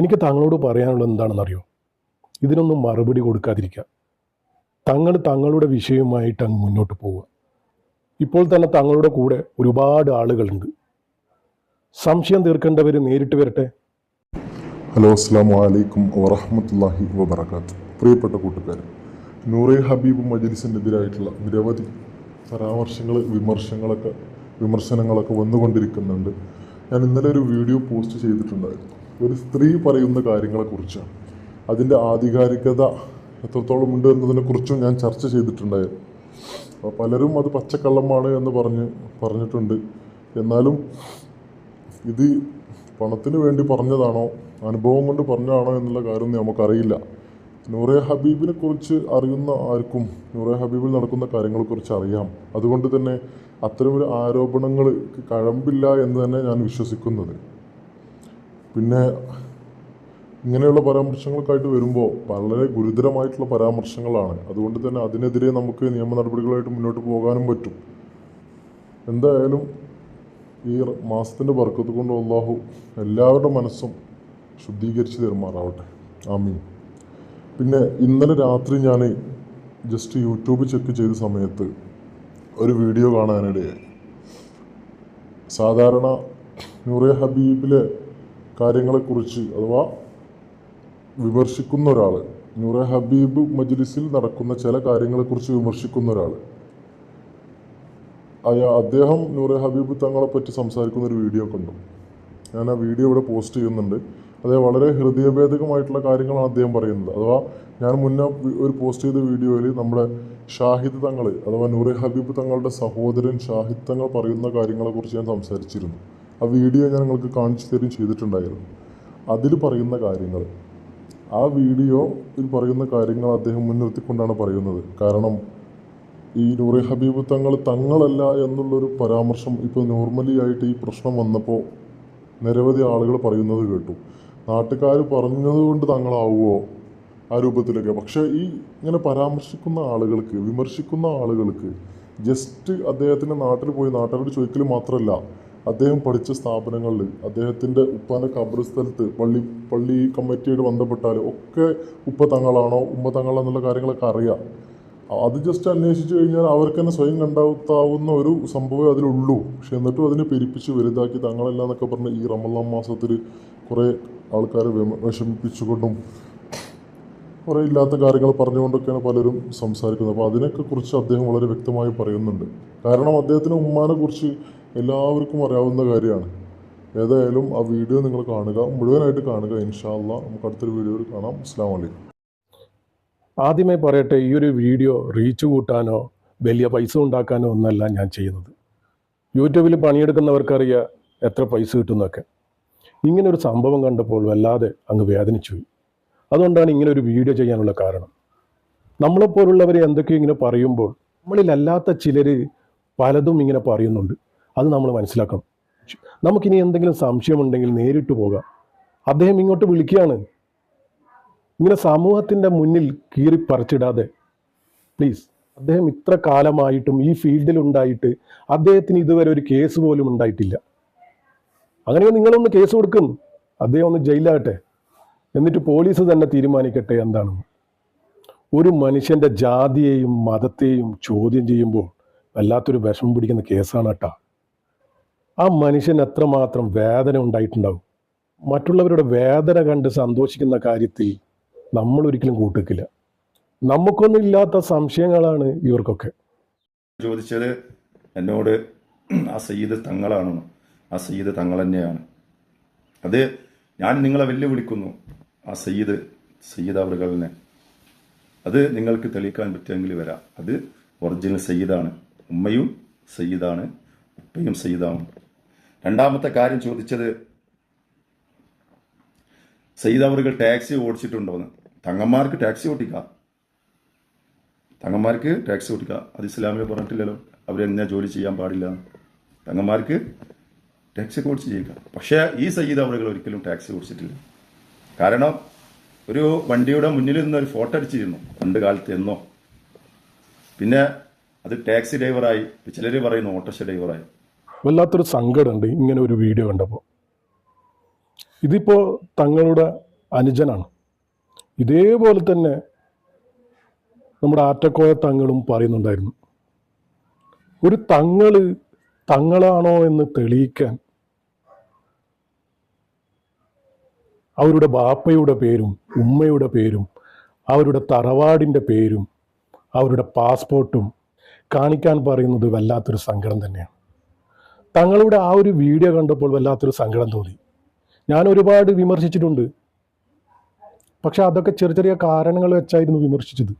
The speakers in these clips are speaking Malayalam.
എനിക്ക് തങ്ങളോട് പറയാനുള്ളത് എന്താണെന്നറിയോ? ഇതിനൊന്നും മറുപടി കൊടുക്കാതിരിക്കുക. തങ്ങൾ തങ്ങളുടെ വിഷയവുമായിട്ട് അങ്ങ് മുന്നോട്ട് പോവുക. ഇപ്പോൾ തന്നെ തങ്ങളുടെ കൂടെ ഒരുപാട് ആളുകളുണ്ട്. സംശയം തീർക്കേണ്ടവർ നേരിട്ട് വരട്ടെ. ഹലോ അസ്സാം വലൈക്കും വറഹമത്തല്ലാഹി വബർക്കാത്ത് പ്രിയപ്പെട്ട കൂട്ടുകാർ നൂറെ ഹബീബ് മജലിസിനെതിരായിട്ടുള്ള നിരവധി പരാമർശങ്ങൾ വിമർശങ്ങളൊക്കെ വിമർശനങ്ങളൊക്കെ വന്നുകൊണ്ടിരിക്കുന്നുണ്ട്. ഞാൻ ഇന്നലെ ഒരു വീഡിയോ പോസ്റ്റ് ചെയ്തിട്ടുണ്ടായിരുന്നു. ഒരു സ്ത്രീ പറയുന്ന കാര്യങ്ങളെക്കുറിച്ച് അതിന്റെ ആധികാരികത എത്രത്തോളം ഉണ്ട് എന്നതിനെക്കുറിച്ചും ഞാൻ ചർച്ച ചെയ്തിട്ടുണ്ടായിരുന്നു. അപ്പോൾ പലരും അത് പച്ചക്കള്ളമാണ് എന്ന് പറഞ്ഞ് പറഞ്ഞിട്ടുണ്ട്. എന്നാലും ഇത് പണത്തിന് വേണ്ടി പറഞ്ഞതാണോ അനുഭവം കൊണ്ട് പറഞ്ഞതാണോ എന്നുള്ള കാര്യമൊന്നും നമുക്കറിയില്ല. നൂറെ ഹബീബിനെ കുറിച്ച് അറിയുന്ന ആർക്കും നൂറെ ഹബീബിൽ നടക്കുന്ന കാര്യങ്ങളെക്കുറിച്ച് അറിയാം. അതുകൊണ്ട് തന്നെ അത്തരമൊരു ആരോപണങ്ങൾ കഴമ്പില്ല എന്ന് തന്നെ ഞാൻ വിശ്വസിക്കുന്നത്. പിന്നെ ഇങ്ങനെയുള്ള പരാമർശങ്ങൾക്കായിട്ട് വരുമ്പോൾ വളരെ ഗുരുതരമായിട്ടുള്ള പരാമർശങ്ങളാണ്. അതുകൊണ്ട് തന്നെ അതിനെതിരെ നമുക്ക് നിയമ നടപടികളായിട്ട് മുന്നോട്ട് പോകാനും പറ്റും. എന്തായാലും ഈ മാസത്തിന്റെ ബർക്കത്ത് കൊണ്ട് അള്ളാഹു എല്ലാവരുടെ മനസ്സും ശുദ്ധീകരിച്ച് തെരുമാറാവട്ടെ. ആമീൻ. പിന്നെ ഇന്നലെ രാത്രി ഞാൻ ജസ്റ്റ് യൂട്യൂബ് ചെക്ക് ചെയ്ത സമയത്ത് ഒരു വീഡിയോ കാണാനിടയായി. സാധാരണ നൂറെ ഹബീബിലെ കാര്യങ്ങളെക്കുറിച്ച് അഥവാ വിമർശിക്കുന്ന ഒരാൾ നൂറെ ഹബീബ് മജ്ലിസിൽ നടക്കുന്ന ചില കാര്യങ്ങളെക്കുറിച്ച് വിമർശിക്കുന്ന ഒരാൾ അയാ അദ്ദേഹം നൂറെ ഹബീബ് തങ്ങളെ പറ്റി സംസാരിക്കുന്ന ഒരു വീഡിയോ കണ്ടു. ഞാൻ ആ വീഡിയോ ഇവിടെ പോസ്റ്റ് ചെയ്യുന്നുണ്ട്. അതേ വളരെ ഹൃദയഭേദകമായിട്ടുള്ള കാര്യങ്ങളാണ് അദ്ദേഹം പറയുന്നത്. അഥവാ ഞാൻ മുന്നേ ഒരു പോസ്റ്റ് ചെയ്ത വീഡിയോയിൽ നമ്മുടെ ഷാഹിദ് തങ്ങൾ അഥവാ നൂറെ ഹബീബ് തങ്ങളുടെ സഹോദരൻ ഷാഹിദ് തങ്ങൾ പറയുന്ന കാര്യങ്ങളെക്കുറിച്ച് ഞാൻ സംസാരിച്ചിരുന്നു. ആ വീഡിയോ ഞാൻ നിങ്ങൾക്ക് കാണിച്ചു തരും ചെയ്തിട്ടുണ്ടായിരുന്നു. അതിൽ പറയുന്ന കാര്യങ്ങൾ. ആ വീഡിയോയിൽ പറയുന്ന കാര്യങ്ങൾ അദ്ദേഹം മുൻനിർത്തിക്കൊണ്ടാണ് പറയുന്നത്. കാരണം ഈ നൂറെ ഹബീബ് തങ്ങൾ തങ്ങളല്ല എന്നുള്ളൊരു പരാമർശം ഇപ്പോൾ നോർമലി ആയിട്ട് ഈ പ്രശ്നം വന്നപ്പോൾ നിരവധി ആളുകൾ പറയുന്നത് കേട്ടു. നാട്ടുകാർ പറഞ്ഞതുകൊണ്ട് തങ്ങളാവുമോ ആ രൂപത്തിലൊക്കെ? പക്ഷേ ഈ ഇങ്ങനെ പരാമർശിക്കുന്ന ആളുകൾക്ക് വിമർശിക്കുന്ന ആളുകൾക്ക് ജസ്റ്റ് അദ്ദേഹത്തിന്റെ നാട്ടിൽ പോയി നാട്ടുകാരോട് ചോദിക്കൽ മാത്രമല്ല അദ്ദേഹം പഠിച്ച സ്ഥാപനങ്ങളിൽ അദ്ദേഹത്തിന്റെ ഉപ്പാന്റെ കബറിസ്ഥലത്ത് പള്ളി പള്ളി കമ്മിറ്റിയോട് ബന്ധപ്പെട്ടാൽ ഒക്കെ ഉപ്പ തങ്ങളാണോ ഉമ്മ തങ്ങളാണെന്നുള്ള കാര്യങ്ങളൊക്കെ അറിയാം. അത് ജസ്റ്റ് അന്വേഷിച്ചു കഴിഞ്ഞാൽ അവർക്ക് തന്നെ സ്വയം കണ്ടെത്താവുന്ന ഒരു സംഭവം അതിലുള്ളൂ. പക്ഷെ എന്നിട്ടും അതിനെ പെരുപ്പിച്ച് വലുതാക്കി തങ്ങളല്ല എന്നൊക്കെ പറഞ്ഞ് ഈ റമലാം മാസത്തിൽ കുറേ ആൾക്കാരെ വിഷമിപ്പിച്ചുകൊണ്ടും കുറേ ഇല്ലാത്ത കാര്യങ്ങൾ പറഞ്ഞുകൊണ്ടൊക്കെയാണ് പലരും സംസാരിക്കുന്നത്. അപ്പോൾ അതിനൊക്കെ കുറിച്ച് അദ്ദേഹം വളരെ വ്യക്തമായി പറയുന്നുണ്ട്. കാരണം അദ്ദേഹത്തിന് ഉമ്മാനെ കുറിച്ച് എല്ലാവർക്കും അറിയാവുന്ന കാര്യമാണ്. ഏതായാലും ആ വീഡിയോ നിങ്ങൾ കാണുക. മുഴുവനായിട്ട് കാണുക. ഇൻഷാല്ല നമുക്ക് അടുത്തൊരു വീഡിയോ കാണാം. അസ്സാം വലൈക്കും ആദ്യമേ പറയട്ടെ ഈ ഒരു വീഡിയോ റീച്ച് കൂട്ടാനോ വലിയ പൈസ ഉണ്ടാക്കാനോ ഒന്നല്ല ഞാൻ ചെയ്യുന്നത്. യൂട്യൂബിൽ പണിയെടുക്കുന്നവർക്കറിയാം എത്ര പൈസ കിട്ടുന്നൊക്കെ. ഇങ്ങനെ ഒരു സംഭവം കണ്ടപ്പോൾ വല്ലാതെ അങ്ങ് വേദനിച്ചു അതുകൊണ്ടാണ് ഇങ്ങനെ ഒരു വീഡിയോ ചെയ്യാനുള്ള കാരണം. നമ്മളെപ്പോലുള്ളവരെ എന്തൊക്കെയോ ഇങ്ങനെ പറയുമ്പോൾ നമ്മളിലല്ലാത്ത ചിലർ പലതും ഇങ്ങനെ പറയുന്നുണ്ട്. അത് നമ്മൾ മനസ്സിലാക്കണം. നമുക്കിനി എന്തെങ്കിലും സംശയമുണ്ടെങ്കിൽ നേരിട്ട് പോകാം. അദ്ദേഹം ഇങ്ങോട്ട് വിളിക്കുകയാണ്. ഇങ്ങനെ സമൂഹത്തിന്റെ മുന്നിൽ കീറി പറിച്ചിടാതെ. പ്ലീസ് അദ്ദേഹം ഇത്ര കാലമായിട്ടും ഈ ഫീൽഡിൽ ഉണ്ടായിട്ട് അദ്ദേഹത്തിന് ഇതുവരെ ഒരു കേസ് പോലും ഉണ്ടായിട്ടില്ല. അങ്ങനെ നിങ്ങളൊന്ന് കേസ് കൊടുക്കും. അദ്ദേഹം ഒന്ന് ജയിലാകട്ടെ. എന്നിട്ട് പോലീസ് തന്നെ തീരുമാനിക്കട്ടെ എന്താണ്. ഒരു മനുഷ്യന്റെ ജാതിയെയും മതത്തെയും ചോദ്യം ചെയ്യുമ്പോൾ വല്ലാത്തൊരു വിഷമം പിടിക്കുന്ന കേസാണ് കേട്ടാ. ആ മനുഷ്യന് എത്രമാത്രം വേദന ഉണ്ടായിട്ടുണ്ടാവും? മറ്റുള്ളവരുടെ വേദന കണ്ട് സന്തോഷിക്കുന്ന കാര്യത്തിൽ നമ്മൾ ഒരിക്കലും കൂട്ടിക്കില്ല. നമുക്കൊന്നും ഇല്ലാത്ത സംശയങ്ങളാണ് ഇവർക്കൊക്കെ. ചോദിച്ചത് എന്നോട് ആ സയ്യിദ് തങ്ങളാണ്. ആ സയ്യിദ് തങ്ങൾ തന്നെയാണ്. അത് ഞാൻ നിങ്ങളെ വെല്ലുവിളിക്കുന്നു. ആ സയ്യിദ് സയ്യിദ് അവറുകളിനെ അത് നിങ്ങൾക്ക് തെളിയിക്കാൻ പറ്റുമെങ്കിൽ വരാം. അത് ഒറിജിനൽ സയ്യിദാണ്. ഉമ്മയും സയ്യിദാണ്. ഉപ്പയും സയ്യിദാണ്. രണ്ടാമത്തെ കാര്യം ചോദിച്ചത് സയ്യിദ് അവർക്ക് ടാക്സി ഓടിച്ചിട്ടുണ്ടോന്ന് തങ്ങന്മാർക്ക് ടാക്സി ഓടിക്കുക തങ്ങന്മാർക്ക് ടാക്സി ഓടിക്കുക അത് ഇസ്ലാമിൽ പറഞ്ഞിട്ടില്ലല്ലോ. അവരെന്നെ ജോലി ചെയ്യാൻ പാടില്ല? തങ്ങന്മാർക്ക് ടാക്സി ഓടിച്ച് ചെയ്യുക പക്ഷേ ഈ സയ്യിദ് അവറുകൾ ഒരിക്കലും ടാക്സി ഓടിച്ചിട്ടില്ല. കാരണം ഒരു വണ്ടിയുടെ മുന്നിൽ നിന്ന് ഒരു ഫോട്ടോ അടിച്ചിരുന്നു. പണ്ട് കാലത്ത് എന്നോ. പിന്നെ അത് ടാക്സി ഡ്രൈവറായി. ചിലർ പറയുന്നു ഓട്ടോറിക്ഷ ഡ്രൈവറായി. വല്ലാത്തൊരു സങ്കടമുണ്ട് ഇങ്ങനെ ഒരു വീഡിയോ കണ്ടപ്പോൾ. ഇതിപ്പോൾ തങ്ങളുടെ അനുജനാണ്. ഇതേപോലെ തന്നെ നമ്മുടെ ആറ്റക്കോയ തങ്ങളും പറയുന്നുണ്ടായിരുന്നു. ഒരു തങ്ങൾ തങ്ങളാണോ എന്ന് തെളിയിക്കാൻ അവരുടെ ബാപ്പയുടെ പേരും ഉമ്മയുടെ പേരും അവരുടെ തറവാടിന്റെ പേരും അവരുടെ പാസ്പോർട്ടും കാണിക്കാൻ പറയുന്നത് വല്ലാത്തൊരു സങ്കടം തന്നെയാണ്. തങ്ങളുടെ ആ ഒരു വീഡിയോ കണ്ടപ്പോൾ വല്ലാത്തൊരു സങ്കടം തോന്നി. ഞാൻ ഒരുപാട് വിമർശിച്ചിട്ടുണ്ട്. പക്ഷെ അതൊക്കെ ചെറിയ ചെറിയ കാരണങ്ങൾ വെച്ചായിരുന്നു വിമർശിച്ചത്.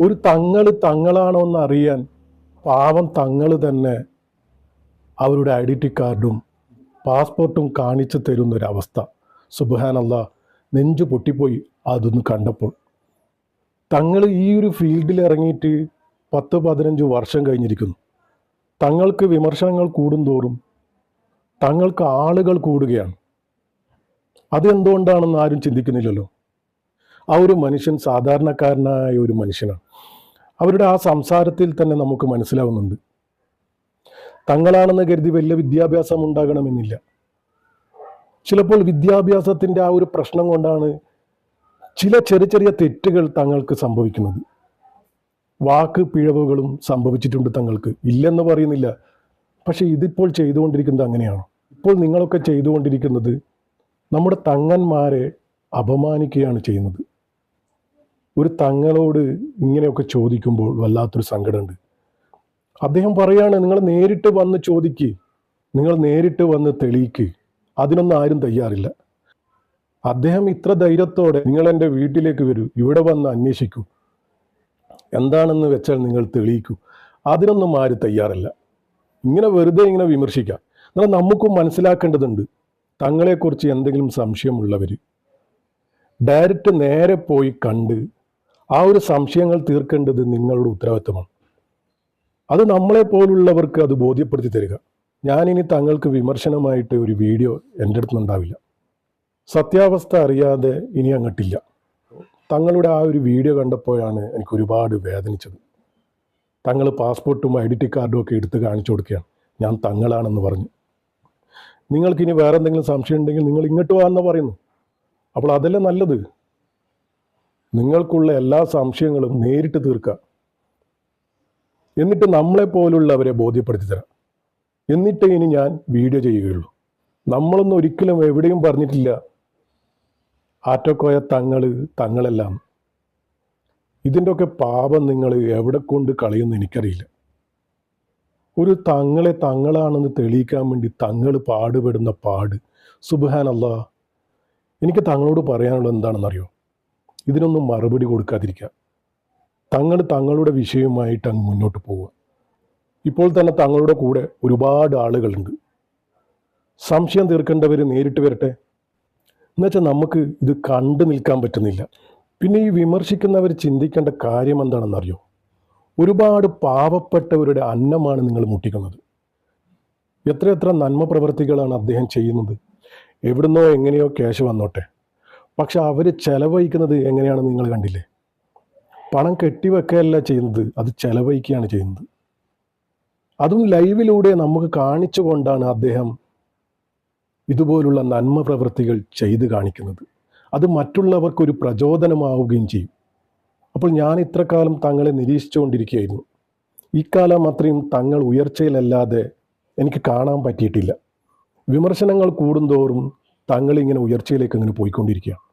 ഒരു തങ്ങൾ തങ്ങളാണോ എന്ന് അറിയാൻ പാവം തങ്ങൾ തന്നെ അവരുടെ ഐഡന്റി കാർഡും പാസ്പോർട്ടും കാണിച്ചു തരുന്നൊരവസ്ഥ. സുബാനല്ല നെഞ്ചു പൊട്ടിപ്പോയി അതൊന്ന് കണ്ടപ്പോൾ. തങ്ങൾ ഈ ഒരു ഫീൽഡിൽ ഇറങ്ങിയിട്ട് പത്ത് പതിനഞ്ച് വർഷം കഴിഞ്ഞിരിക്കുന്നു. തങ്ങൾക്ക് വിമർശനങ്ങൾ കൂടുന്തോറും തങ്ങൾക്ക് ആളുകൾ കൂടുകയാണ്. അതെന്തുകൊണ്ടാണെന്ന് ആരും ചിന്തിക്കുന്നില്ലല്ലോ. ആ ഒരു മനുഷ്യൻ സാധാരണക്കാരനായ ഒരു മനുഷ്യനാണ്. അവരുടെ ആ സംസാരത്തിൽ തന്നെ നമുക്ക് മനസ്സിലാവുന്നുണ്ട്. തങ്ങളാണെന്ന് കരുതി വലിയ വിദ്യാഭ്യാസം ഉണ്ടാകണമെന്നില്ല. ചിലപ്പോൾ വിദ്യാഭ്യാസത്തിന്റെ ആ ഒരു പ്രശ്നം കൊണ്ടാണ് ചില ചെറിയ ചെറിയ തെറ്റുകൾ തങ്ങൾക്ക് സംഭവിക്കുന്നത്. വാക്ക് പിഴവുകളും സംഭവിച്ചിട്ടുണ്ട് തങ്ങൾക്ക്. ഇല്ലെന്ന് പറയുന്നില്ല. പക്ഷെ ഇതിപ്പോൾ ചെയ്തുകൊണ്ടിരിക്കുന്നത് അങ്ങനെയാണ്. ഇപ്പോൾ നിങ്ങളൊക്കെ ചെയ്തുകൊണ്ടിരിക്കുന്നത് നമ്മുടെ തങ്ങന്മാരെ അപമാനിക്കുകയാണ് ചെയ്യുന്നത്. ഒരു തങ്ങളോട് ഇങ്ങനെയൊക്കെ ചോദിക്കുമ്പോൾ വല്ലാത്തൊരു സങ്കടമുണ്ട്. അദ്ദേഹം പറയാണ് നിങ്ങൾ നേരിട്ട് വന്ന് ചോദിക്ക്. നിങ്ങൾ നേരിട്ട് വന്ന് തെളിയിക്ക്. അതിനൊന്നും ആരും തയ്യാറില്ല. അദ്ദേഹം ഇത്ര ധൈര്യത്തോടെ നിങ്ങൾ എന്റെ വീട്ടിലേക്ക് വരൂ. ഇവിടെ വന്ന് അന്വേഷിക്കൂ. എന്താണെന്ന് വെച്ചാൽ നിങ്ങൾ തെളിയിക്കൂ. അതിനൊന്നും ആര് തയ്യാറല്ല. ഇങ്ങനെ വെറുതെ ഇങ്ങനെ വിമർശിക്കാം. എന്നാൽ നമുക്കും മനസ്സിലാക്കേണ്ടതുണ്ട് തങ്ങളെക്കുറിച്ച് എന്തെങ്കിലും സംശയമുള്ളവർ ഡയറക്റ്റ് നേരെ പോയി കണ്ട് ആ ഒരു സംശയങ്ങൾ തീർക്കേണ്ടത് നിങ്ങളുടെ ഉത്തരവാദിത്തമാണ്. അത് നമ്മളെ പോലുള്ളവർക്ക് അത് ബോധ്യപ്പെടുത്തി തരിക. ഞാനിനി തങ്ങൾക്ക് വിമർശനമായിട്ട് ഒരു വീഡിയോ എന്റെ അടുത്തുനിന്നുണ്ടാവില്ല. സത്യാവസ്ഥ അറിയാതെ ഇനി അങ്ങട്ടില്ല. തങ്ങളുടെ ആ ഒരു വീഡിയോ കണ്ടപ്പോഴാണ് എനിക്ക് ഒരുപാട് വേദനിച്ചത്. തങ്ങൾ പാസ്പോർട്ടും ഐഡന്റി കാർഡും ഒക്കെ എടുത്ത് കാണിച്ചു കൊടുക്കുകയാണ്. ഞാൻ തങ്ങളാണെന്ന് പറഞ്ഞു. നിങ്ങൾക്കിനി വേറെ എന്തെങ്കിലും സംശയം ഉണ്ടെങ്കിൽ നിങ്ങൾ ഇങ്ങോട്ട് വാന്ന് പറയുന്നു. അപ്പോൾ അതല്ലേ നല്ലത്? നിങ്ങൾക്കുള്ള എല്ലാ സംശയങ്ങളും നേരിട്ട് തീർക്കുക എന്നിട്ട് നമ്മളെ പോലുള്ളവരെ ബോധ്യപ്പെടുത്തി തരാം എന്നിട്ടേ ഇനി ഞാൻ വീഡിയോ ചെയ്യുകയുള്ളൂ. നമ്മളൊന്നും ഒരിക്കലും എവിടെയും പറഞ്ഞിട്ടില്ല. ആറ്റോക്കോയ തങ്ങൾ തങ്ങളെല്ലാം. ഇതിന്റെ ഒക്കെ പാപം നിങ്ങൾ എവിടെ കൊണ്ട് കളയുമെന്ന് എനിക്കറിയില്ല. ഒരു തങ്ങളെ തങ്ങളാണെന്ന് തെളിയിക്കാൻ വേണ്ടി തങ്ങൾ പാടുപെടുന്ന പാട്. സുബാനല്ല എനിക്ക് തങ്ങളോട് പറയാനുള്ളത് എന്താണെന്നറിയോ? ഇതിനൊന്നും മറുപടി കൊടുക്കാതിരിക്കുക തങ്ങൾ തങ്ങളുടെ വിഷയവുമായിട്ട് അങ്ങ് മുന്നോട്ട് പോവുക. ഇപ്പോൾ തന്നെ തങ്ങളുടെ കൂടെ ഒരുപാട് ആളുകളുണ്ട്. സംശയം തീർക്കേണ്ടവർ നേരിട്ട് വരട്ടെ. എന്നുവെച്ചാൽ നമുക്ക് ഇത് കണ്ടു നിൽക്കാൻ പറ്റുന്നില്ല. പിന്നെ ഈ വിമർശിക്കുന്നവർ ചിന്തിക്കേണ്ട കാര്യം എന്താണെന്നറിയോ? ഒരുപാട് പാവപ്പെട്ടവരുടെ അന്നമാണ് നിങ്ങൾ മുട്ടിക്കുന്നത്. എത്രയെത്ര നന്മ പ്രവൃത്തികളാണ് അദ്ദേഹം ചെയ്യുന്നത്. എവിടുന്നോ എങ്ങനെയോ ക്യാഷ് വന്നോട്ടെ. പക്ഷെ അവർ ചെലവഴിക്കുന്നത് എങ്ങനെയാണെന്ന് നിങ്ങൾ കണ്ടില്ലേ? പണം കെട്ടിവെക്കുകയല്ല ചെയ്യുന്നത് അത് ചെലവഴിക്കുകയാണ് ചെയ്യുന്നത്. അതും ലൈവിലൂടെ നമുക്ക് കാണിച്ചുകൊണ്ടാണ് അദ്ദേഹം ഇതുപോലുള്ള നന്മ പ്രവൃത്തികൾ ചെയ്തു കാണിക്കുന്നത്. അത് മറ്റുള്ളവർക്കൊരു പ്രചോദനമാവുകയും ചെയ്യും. അപ്പോൾ ഞാൻ ഇത്ര കാലം തങ്ങളെ നിരീക്ഷിച്ചുകൊണ്ടിരിക്കുകയായിരുന്നു. ഇക്കാലം കാലം അത്രയും തങ്ങൾ ഉയർച്ചയിലല്ലാതെ എനിക്ക് കാണാൻ പറ്റിയിട്ടില്ല. വിമർശനങ്ങൾ കൂടുന്തോറും തങ്ങളിങ്ങനെ ഉയർച്ചയിലേക്ക് അങ്ങനെ പോയിക്കൊണ്ടിരിക്കുകയാണ്.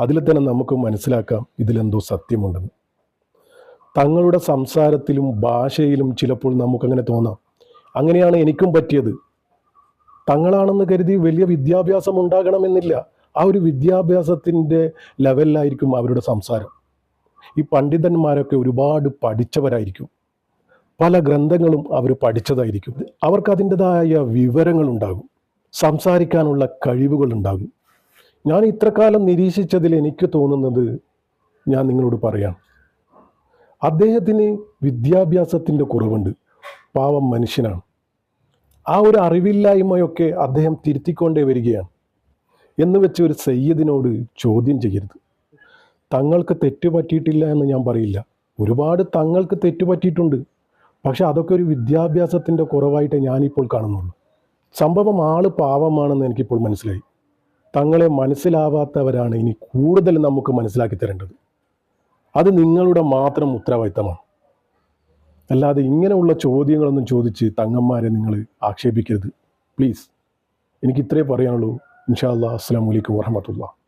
അതിൽ തന്നെ നമുക്ക് മനസ്സിലാക്കാം ഇതിലെന്തോ സത്യമുണ്ടെന്ന്. തങ്ങളുടെ സംസാരത്തിലും ഭാഷയിലും ചിലപ്പോൾ നമുക്കങ്ങനെ തോന്നാം. അങ്ങനെയാണ് എനിക്കും പറ്റിയത്. തങ്ങളാണെന്ന് കരുതി വലിയ വിദ്യാഭ്യാസം ഉണ്ടാകണമെന്നില്ല. ആ ഒരു വിദ്യാഭ്യാസത്തിന്റെ ലെവലിലായിരിക്കും അവരുടെ സംസാരം. ഈ പണ്ഡിതന്മാരൊക്കെ ഒരുപാട് പഠിച്ചവരായിരിക്കും. പല ഗ്രന്ഥങ്ങളും അവർ പഠിച്ചതായിരിക്കും. അവർക്ക് അതിന്റെതായ വിവരങ്ങളുണ്ടാകും. സംസാരിക്കാനുള്ള കഴിവുകളുണ്ടാകും. ഞാൻ ഇത്രകാലം നിരീക്ഷിച്ചതിൽ എനിക്ക് തോന്നുന്നത് ഞാൻ നിങ്ങളോട് പറയാം. അദ്ദേഹത്തിന് വിദ്യാഭ്യാസത്തിന്റെ കുറവുണ്ട്. പാവം മനുഷ്യനാണ്. ആ ഒരു അറിവില്ലായ്മയൊക്കെ അദ്ദേഹം തിരുത്തിക്കൊണ്ടേ വരികയാണ്. എന്ന് വെച്ച് ഒരു സയ്യദിനോട് ചോദ്യം ചെയ്യരുത്. തങ്ങൾക്ക് തെറ്റുപറ്റിയിട്ടില്ല എന്ന് ഞാൻ പറയില്ല. ഒരുപാട് തങ്ങൾക്ക് തെറ്റുപറ്റിയിട്ടുണ്ട് പക്ഷെ അതൊക്കെ ഒരു വിദ്യാഭ്യാസത്തിന്റെ കുറവായിട്ട് ഞാനിപ്പോൾ കാണുന്നുള്ളൂ. സംഭവം ആൾ പാവമാണെന്ന് എനിക്കിപ്പോൾ മനസ്സിലായി. തങ്ങളെ മനസ്സിലാവാത്തവരാണ് ഇനി കൂടുതൽ നമുക്ക് മനസ്സിലാക്കി തരേണ്ടത്. അത് നിങ്ങളുടെ മാത്രം ഉത്തരവാദിത്തമാണ്. അല്ലാതെ ഇങ്ങനെയുള്ള ചോദ്യങ്ങളൊന്നും ചോദിച്ച് തങ്ങന്മാരെ നിങ്ങൾ ആക്ഷേപിക്കരുത്. പ്ലീസ് എനിക്ക് ഇത്രേ പറയാനുള്ളൂ. ഇൻഷാ അല്ലാ അസ്സാം വലൈക്കും വാഹമത്തുള്ള